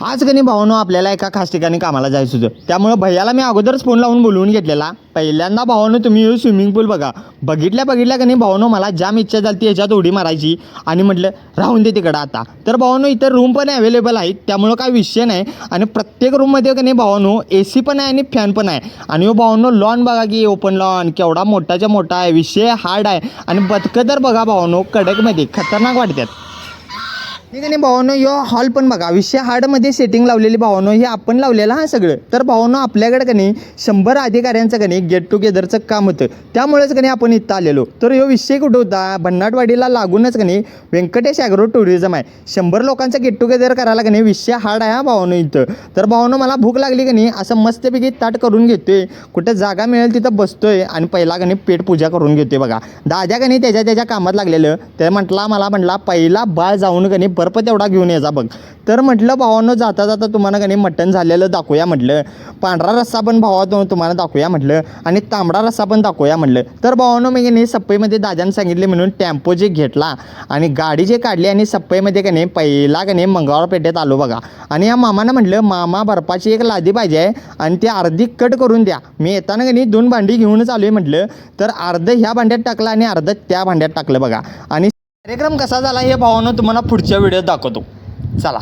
आज कधी भावानो आपल्याला एका खास ठिकाणी कामाला जायचं होतं. त्यामुळं भैयाला मी अगोदरच फोन लावून बोलवून घेतलेला. पहिल्यांदा भावानं तुम्ही स्विमिंग पूल बघा. बघितल्या बघितल्या कनी नाही भावानो मला जाम इच्छा झाली ती ह्याच्यात उडी मारायची आणि म्हटलं राहून दे तिकडं आता. तर भावानो इथं रूम पण अवेलेबल आहेत. त्यामुळं काय विषय नाही. आणि प्रत्येक रूममध्ये का नाही भावानो ए सी पण आहे आणि फॅन पण आहे. आणि हो भावानो लॉन बघा की ओपन लॉन केवढा मोठाच्या मोठा आहे विषय हार्ड आहे. आणि बदकं तर बघा भावानो कडकमध्ये खतरनाक वाटतात ठीक आहे भावानो यो हॉल पण बघा. विषय हार्डमध्ये सेटिंग लावलेली भावानो हे आपण लावलेलं हा सगळं. तर भावानो आपल्याकडे का नाही शंभर अधिकाऱ्यांचं का नाही गेट टुगेदरचं काम होतं. त्यामुळेच का नाही आपण इथं आलेलो. तर यो विषय कुठं होता? भन्नाटवाडीला लागूनच का नाही व्यंकटेश ॲग्रो टुरिझम आहे. शंभर लोकांचं गेट टुगेदर करायला का नाही विषय हार्ड आहे हा भावानो इथं. तर भावानो मला भूक लागली का नाही असं मस्तपैकी ताट करून घेतोय. कुठं जागा मिळेल तिथं बसतोय आणि पहिला का नाही पेट पूजा करून घेतोय बघा. दादा का नाही त्याच्या त्याच्या कामात लागलेलं. ते म्हटला मला म्हटला पहिला बाळ जाऊन का नाही बर्फ तेवढा घेऊन यायचा बघ. तर म्हटलं भावानं जाता जाता तुम्हाला का नाही मटण झालेलं दाखवूया म्हटलं. पांढरा रस्सा पण भावा तुम्हाला दाखवूया म्हटलं. आणि तांबडा रस्सा पण दाखवूया म्हटलं. तर भावानं मी की नाही सप्पईमध्ये दादानं सांगितले म्हणून टेम्पो जे घेतला आणि गाडी जे काढली आणि सप्पईमध्ये का नाही पहिला का नाही मंगळवार पेठेत आलो बघा. आणि या मामानं म्हटलं मामा बर्फाची एक लादी पाहिजे आहे आणि ती अर्धी कट करून द्या. मी येताना का नाही दोन भांडी घेऊनच आलो आहे म्हटलं. तर अर्ध ह्या भांड्यात टाकलं आणि अर्ध त्या भांड्यात टाकलं बघा. आणि कार्यक्रम कसा झाला हे भावानं तुम्हाला पुढच्या व्हिडिओत दाखवतो. चला.